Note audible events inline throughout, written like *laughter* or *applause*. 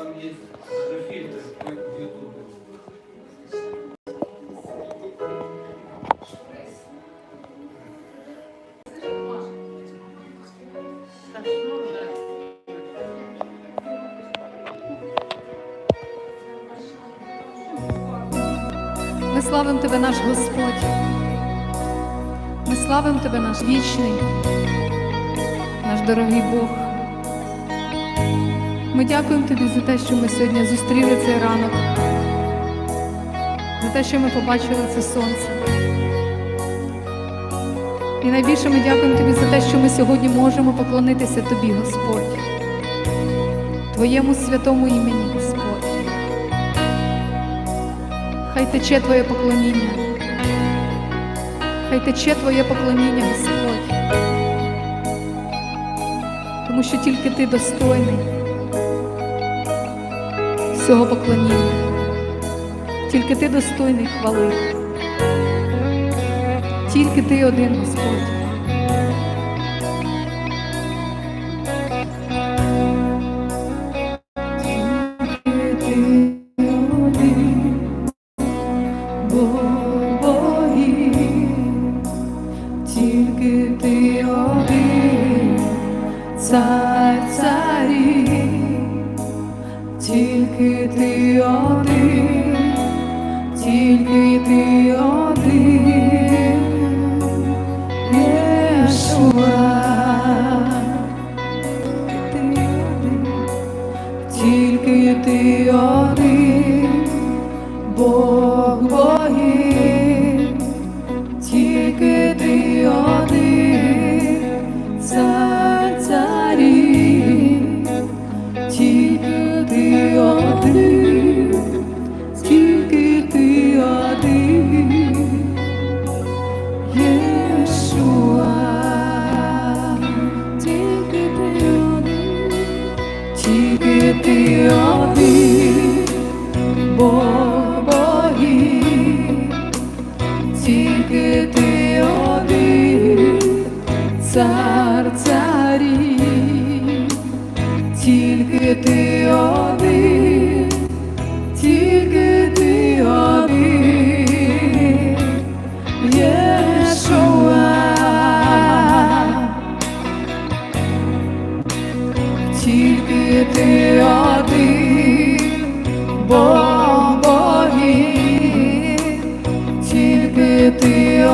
там є даже фільтр, як в Ютубі. Ми славимо Тебе, наш Господь. Ми славимо Тебе, наш вічний, наш дорогий Бог. Ми дякуємо Тобі за те, що ми сьогодні зустріли цей ранок, за те, що ми побачили це сонце. І найбільше ми дякуємо Тобі за те, що ми сьогодні можемо поклонитися Тобі, Господь, Твоєму святому імені, Господь. Хай тече Твоє поклоніння. Хай тече Твоє поклоніння, Господь. Тому що тільки Ти достойний всього поклоніння. Тільки Ти достойний хвали. Тільки Ти один, Господь. Бог богів, Тільки ти один, Бог богів, тільки ти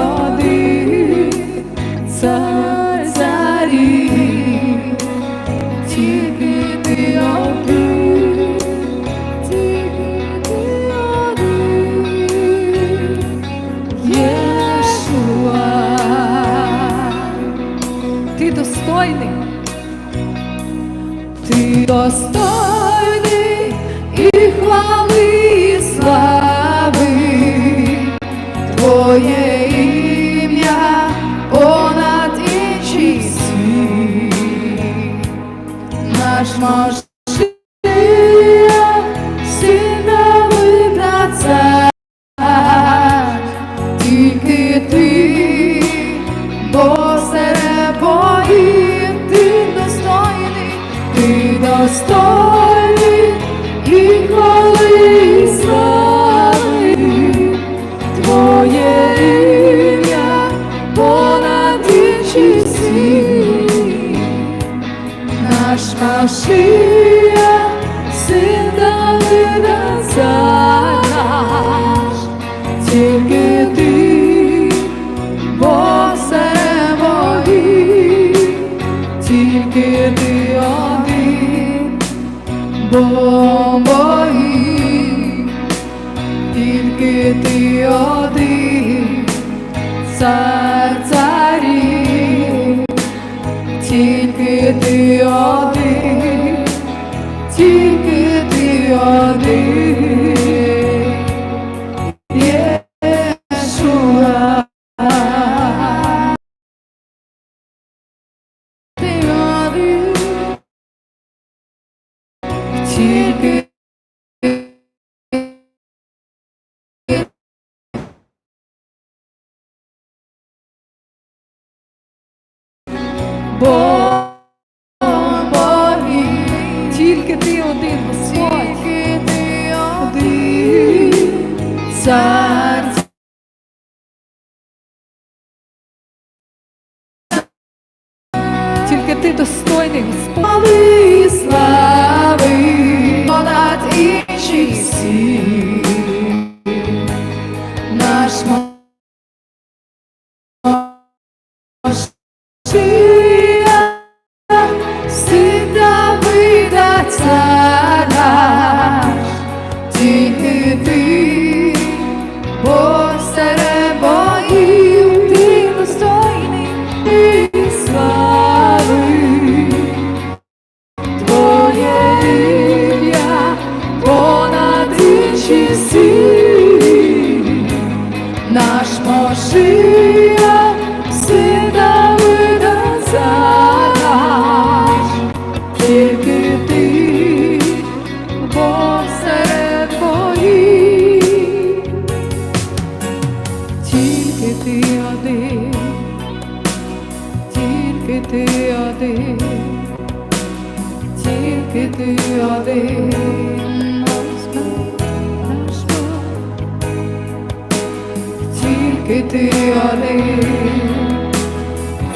тільки ти один,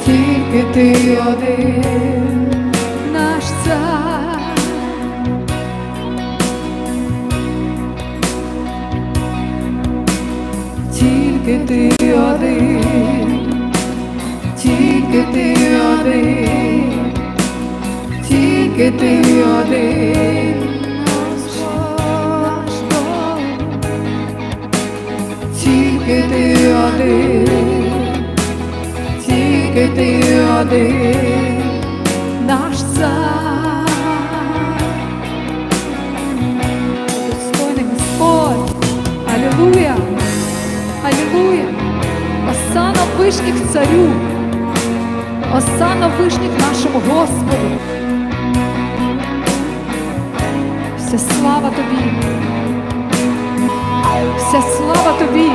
тільки ти один, наш цар. Тільки ти один, тільки ти один, тільки ти один. тільки ти один, тільки ти один, наш цар. Достойний Господь, Аллилуйя, Аллилуйя, осана вишніх царю, осана вишніх нашому Господу. Вся слава тобі. Вся слава тобі.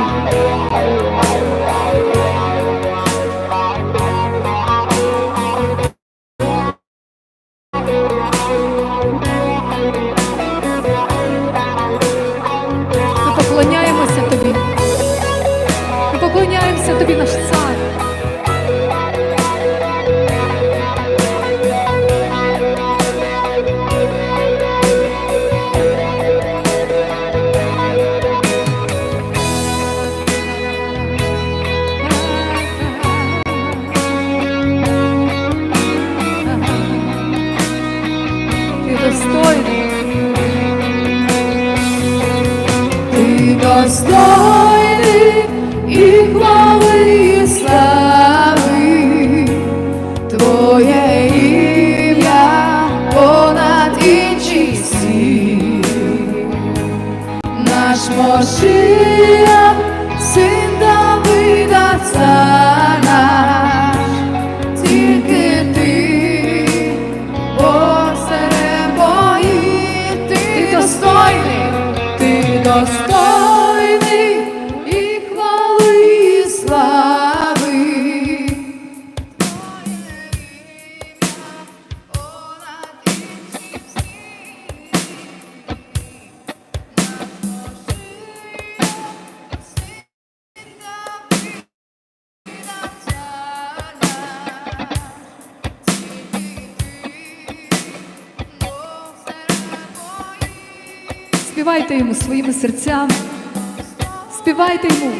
Славити йому.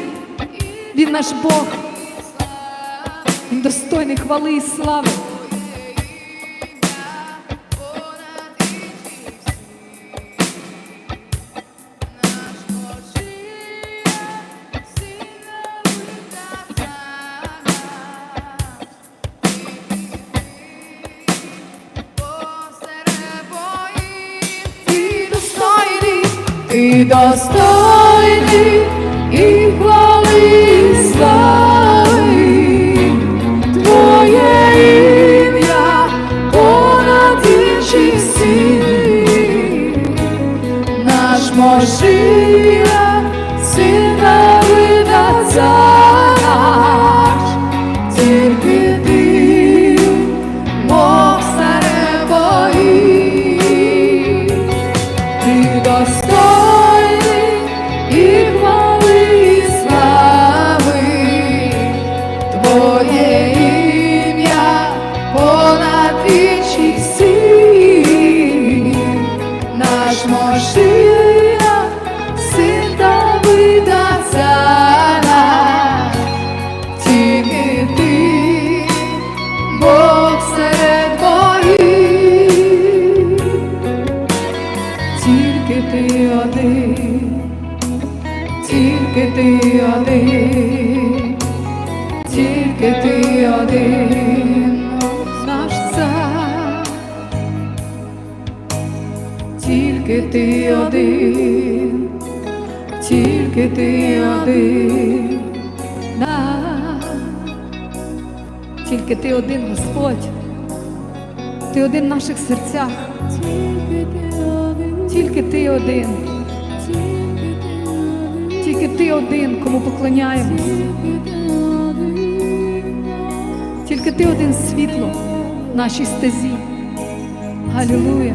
Він наш Бог. Він достойний хвали і слави. Ти достойний, ти достойний. Gosto Тільки ти один, Господь, ти один в наших серцях, тільки ти один, тільки ти один, кому поклоняємось, тільки ти один світло в нашій стезі. Галілуя.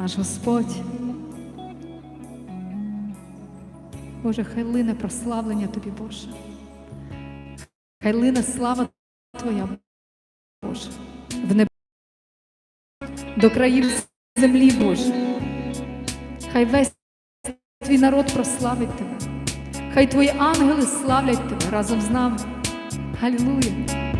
наш Господь. Боже, хай лине прославлення Тобі, Боже. Хай лине слава Твоя, Боже, в небі, до країв землі, Боже. Хай весь твій народ прославить тебе. Хай твої ангели славлять тебе разом з нами. Аллилуйя!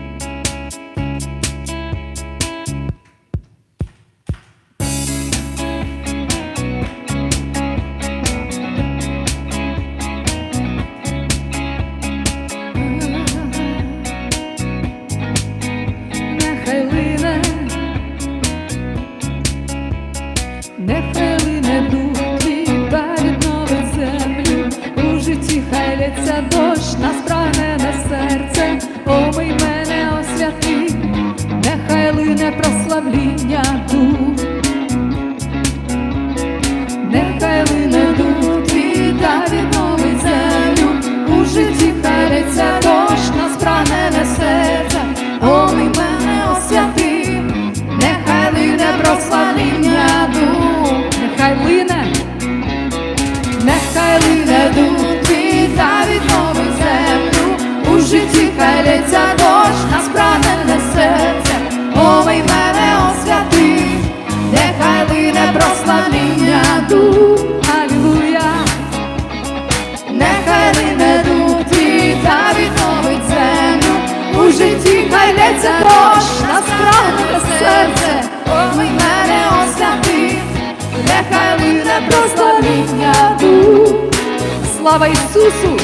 Слава Ісусу!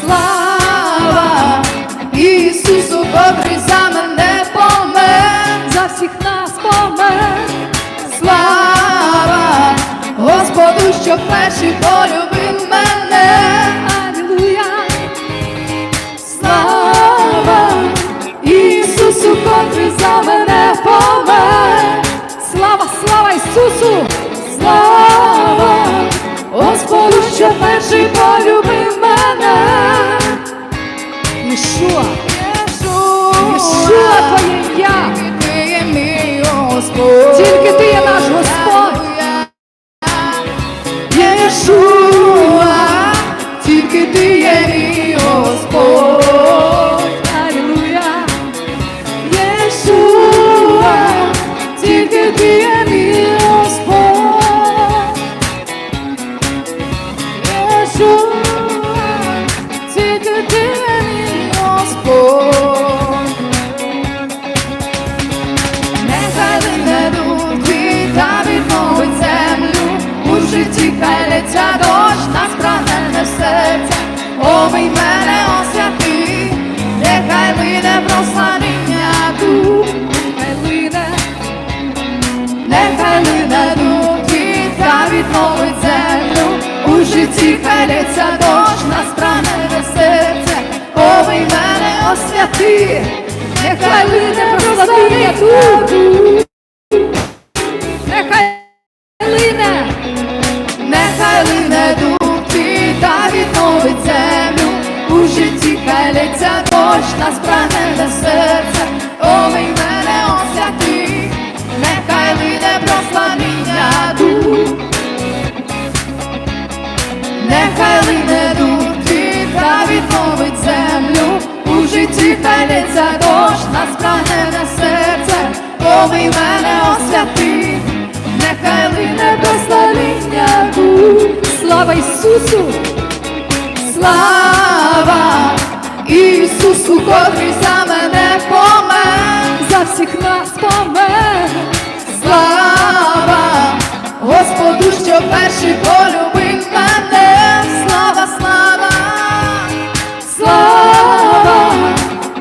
Слава Ісусу, Богу за мене помер, за всіх нас помер. Слава Господу, що перший полюбив мене. що перший полюбив мене. Ішуа, Ішуа твоє ім'я, тільки ти є наш Господь. Лється дощ, прагне серце, омий мене освяти, нехай лине прославління дух. Нехай лине дух твій та відновить землю, у житті хай лється дощ, на серце, омий мене освяти, нехай лине безславіння дух. слава Ісусу, Слава Ісусу, котрий за мене помер. за всіх нас помер. Слава Господу, що перший полюбив мене, слава, слава, слава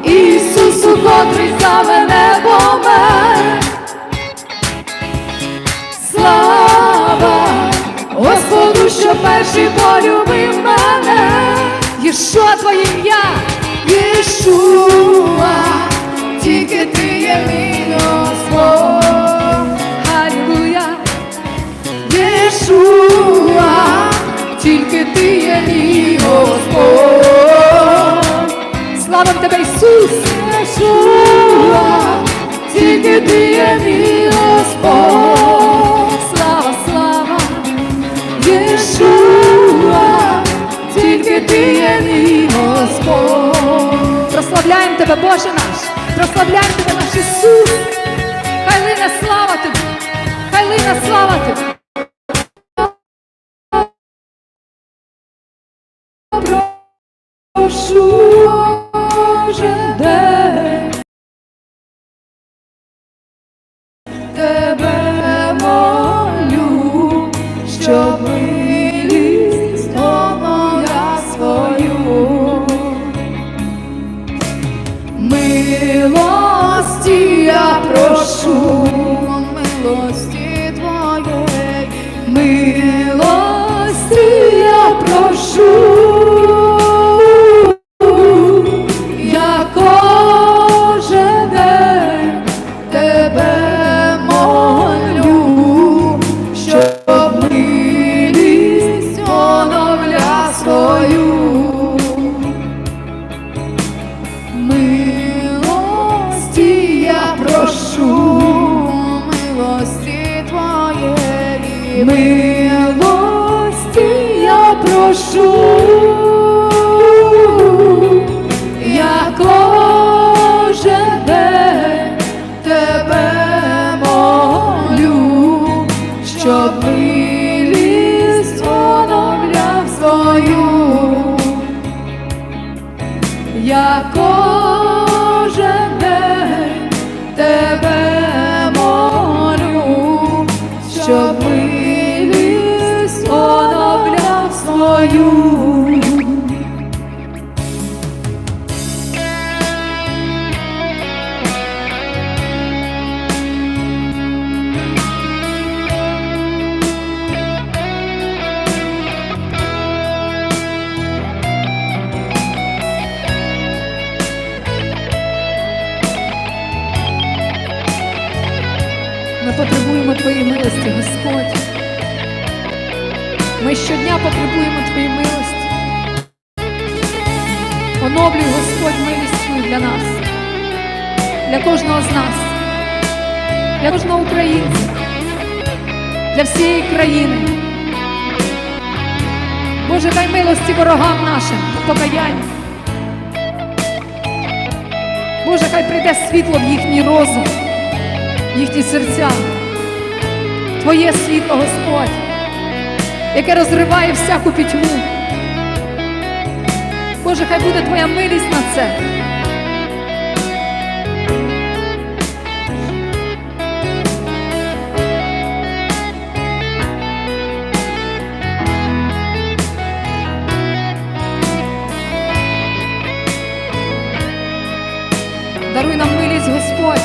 Ісусу, котрий за мене помер. Слава Господу, що перший полюбив мене, Єшуа твоє ім'я, Єшуа, тільки ти є мій Господь. Алілуя, Єшуа, тільки ти є мій Господь. слава тебе, Ісус, Єшуа, тільки ти є мій тебе, Боже наш, прославляй тебе, наш Ісус. Хай лине слава тобі, хай лине слава тобі. Прошу день тебе Ми щодня потребуємо Твоєї милості. Оновлюй, Господь, милість для нас, для кожного з нас, для кожного українця, для всієї країни. Боже, дай милості ворогам нашим, покаяння. Боже, хай прийде світло в їхній розум їхні серця. Твоє світло, Господь, яке розриває всяку пітьму. Боже, хай буде Твоя милість на це. Даруй нам милість, Господь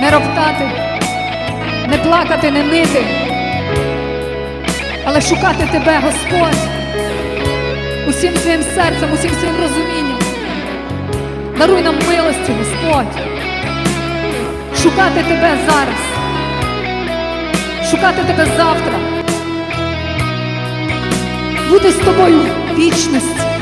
не роптати, не плакати, не нити, але шукати тебе, Господь, усім своїм серцем, усім своїм розумінням. Даруй нам милості, Господь. Шукати тебе зараз. Шукати тебе завтра. Бути з тобою в вічності.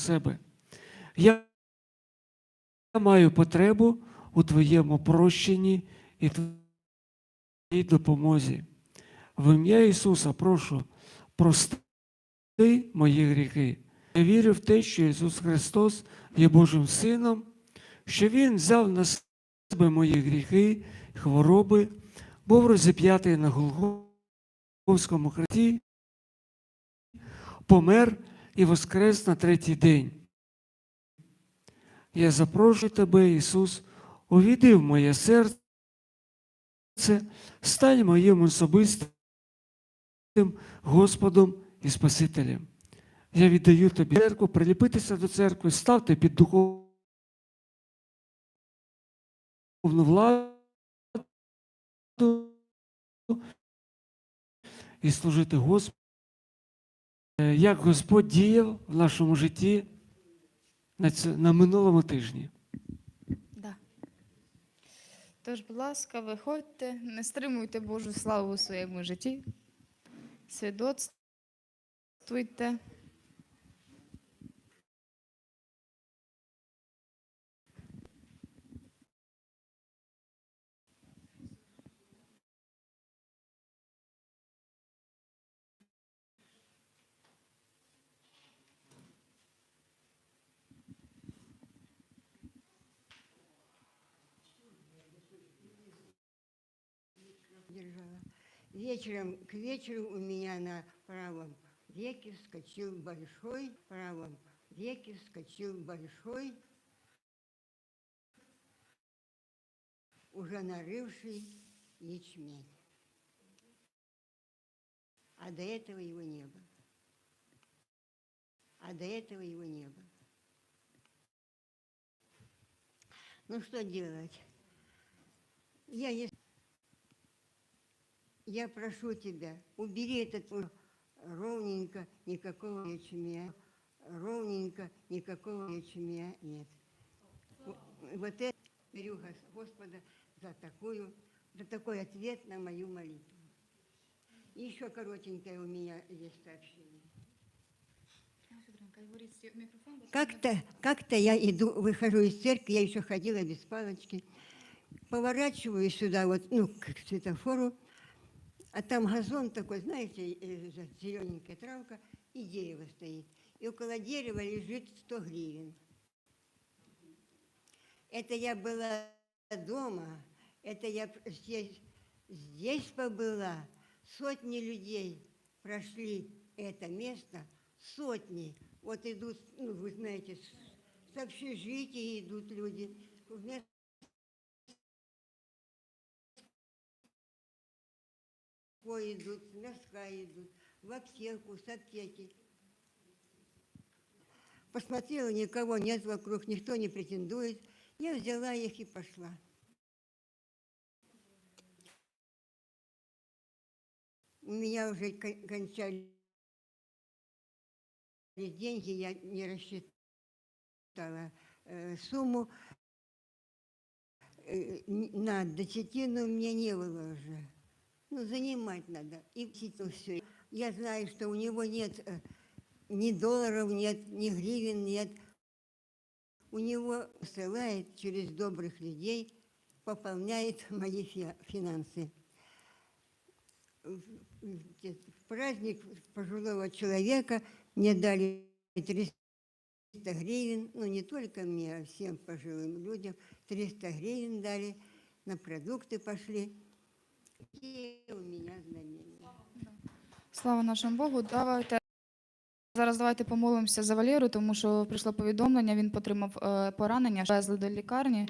Себе. Я маю потребу у твоєму прощенні і твоїй допомозі. В ім'я Ісуса прошу, прости мої гріхи. Я вірю в те, що Ісус Христос є Божим Сином, що Він взяв на себе мої гріхи, хвороби, був розіп'ятий на Голгофському хресті, помер і воскрес на третій день. Я запрошую тебе, Ісус, увійди в моє серце, стань моїм особистим Господом і Спасителем. Я віддаю тобі церкву, приліпитися до церкви, ставте під духовну владу і служити Господу. Е, як Господь діяв в нашому житті на, ць... на минулому тижні. Да. Тож, будь ласка, виходьте, не стримуйте Божу славу у своєму житті. Свідоцтвуйте. Вечером, к вечеру у меня на правом веке вскочил большой, правом веке вскочил большой, уже нарывший ячмень. А до этого его не было. А до этого его не было. Ну что делать? Я не я прошу тебя, убери этот ровненько, никакого ячменя, ровненько, никакого ячменя нет. Вот это беру Гос- Господа за, такую, за такой ответ на мою молитву. Еще коротенькое у меня есть сообщение. Как-то как я иду, выхожу из церкви, я еще ходила без палочки, поворачиваю сюда, вот, ну, к светофору, а там газон такой, знаете, зелененькая травка, и дерево стоит. И около дерева лежит 100 гривен. Это я была дома, это я здесь, здесь побыла. Сотни людей прошли это место, сотни. Вот идут, ну, вы знаете, с общежития идут люди. Вместо Ой, идут, носка идут, в аптеку, с аптеки. Посмотрела, никого нет вокруг, никто не претендует. Я взяла их и пошла. У меня уже кон- кончались деньги, я не рассчитала э, сумму. Э, на десятину мне не было уже. Ну, занимать надо. И все. Я знаю, что у него нет э, ни долларов, нет, ни гривен, нет. У него посылает через добрых людей, пополняет *laughs* мои фи- финансы. В праздник пожилого человека мне дали 300 гривен, ну не только мне, а всем пожилым людям, 300 гривен дали, на продукты пошли. Такие у мене знамения. Слава нашому Богу, давайте Зараз давайте помолимося за Валеру, тому що прийшло повідомлення, він отримав е, поранення, везли до лікарні.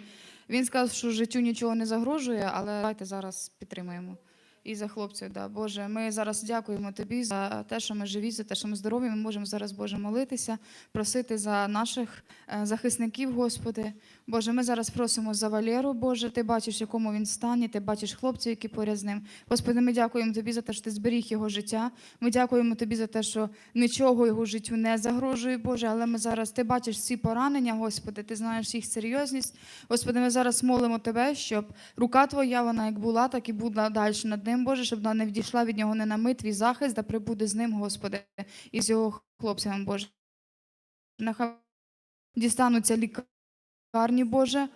Він сказав, що життю нічого не загрожує, але давайте зараз підтримаємо. І за хлопців, да. Боже, ми зараз дякуємо тобі за те, що ми живі, за те, що ми здорові. Ми можемо зараз, Боже, молитися, просити за наших е, захисників, Господи. Боже, ми зараз просимо за Валеру, Боже, ти бачиш, в якому він стані, ти бачиш хлопців, які поряд з ним. Господи, ми дякуємо тобі за те, що ти зберіг його життя. Ми дякуємо тобі за те, що нічого його життю не загрожує, Боже. Але ми зараз ти бачиш всі поранення, Господи, ти знаєш їх серйозність. Господи, ми зараз молимо тебе, щоб рука твоя, вона як була, так і була далі над ним, Боже, щоб вона не відійшла від нього не на твій захист, да прибуде з ним, Господи, і з його хлопцями, Боже. Нехай дістануться лікарні, Боже.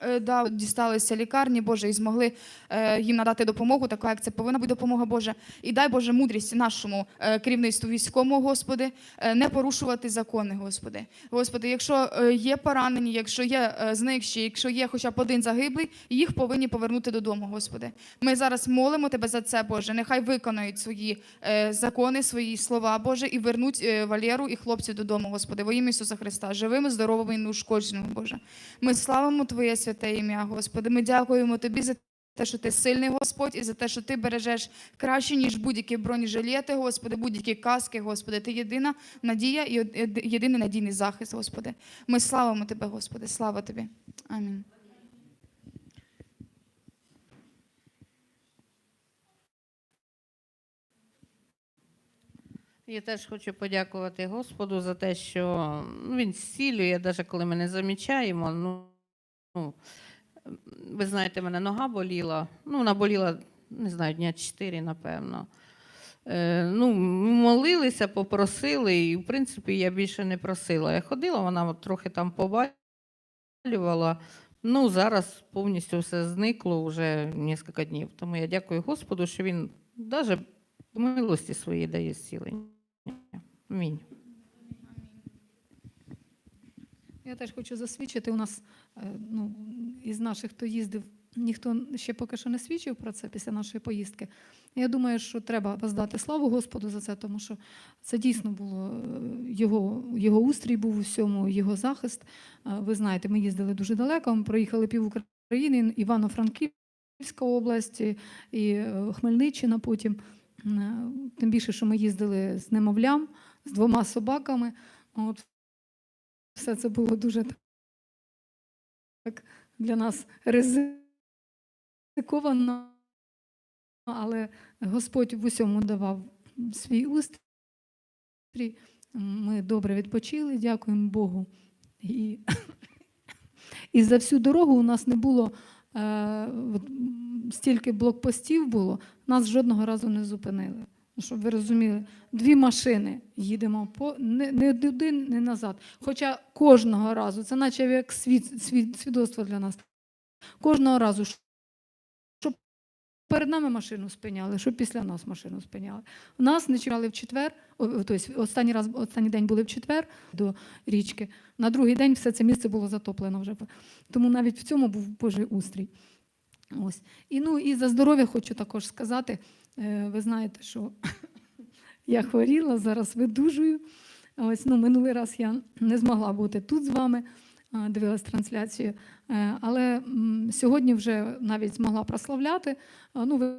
Е, Да, дісталися лікарні, Боже, і змогли е, їм надати допомогу, така як це повинна бути допомога, Боже. І дай Боже мудрість нашому е, керівництву військовому, Господи, е, не порушувати закони, Господи. Господи, якщо е, є поранені, якщо є е, зникші, якщо є хоча б один загиблий, їх повинні повернути додому, Господи. Ми зараз молимо Тебе за це, Боже. Нехай виконають свої е, закони, свої слова, Боже, і вернуть е, Валеру і хлопців додому, Господи, во ім'я Ісуса Христа, живими, здоровими і неушкодженими, Боже. Ми славимо Твоє святе ім'я, Господи. Ми дякуємо Тобі за те, що ти сильний Господь, і за те, що ти бережеш краще, ніж будь-які бронежилети, Господи, будь-які каски, Господи. Ти єдина надія і єдиний надійний захист, Господи. Ми славимо Тебе, Господи. Слава Тобі. Амінь. Я теж хочу подякувати Господу за те, що ну, він зцілює, навіть коли ми не замічаємо. Ну, ну, ви знаєте, мене нога боліла. Ну, вона боліла, не знаю, дня 4, напевно. Е, ну, молилися, попросили, і, в принципі, я більше не просила. Я ходила, вона от трохи там побалювала. Ну, зараз повністю все зникло вже кілька днів. Тому я дякую Господу, що він навіть по милості своїй дає зцілення. Амінь. Я теж хочу засвідчити. У нас ну, із наших, хто їздив, ніхто ще поки що не свідчив про це після нашої поїздки. Я думаю, що треба воздати славу Господу за це, тому що це дійсно було е, його, його устрій був у всьому, його захист. Е, Ви знаєте, ми їздили дуже далеко, ми проїхали пів України, Івано-Франківська область і- е, Хмельниччина потім. Е, Тим більше, що ми їздили з немовлям, з двома собаками. От все це було дуже так для нас ризиковано, але Господь в усьому давав свій устрій. Ми добре відпочили, дякуємо Богу. І, і за всю дорогу у нас не було е, стільки блокпостів було, нас жодного разу не зупинили. Щоб ви розуміли, дві машини їдемо по не, не не назад. Хоча кожного разу, це наче як свід, свід, свідоцтво для нас. Кожного разу, щоб перед нами машину спиняли, щоб після нас машину спиняли. Нас не чекали в четвер, тобто останній раз, останній день були в четвер до річки. На другий день все це місце було затоплено вже. Тому навіть в цьому був Божий устрій. Ось. І, ну, і за здоров'я хочу також сказати. Е, Ви знаєте, що *laughs* я хворіла, зараз видужую. Ось, ну, минулий раз я не змогла бути тут з вами, дивилась трансляцію. Е, Але сьогодні вже навіть змогла прославляти. Ну, ви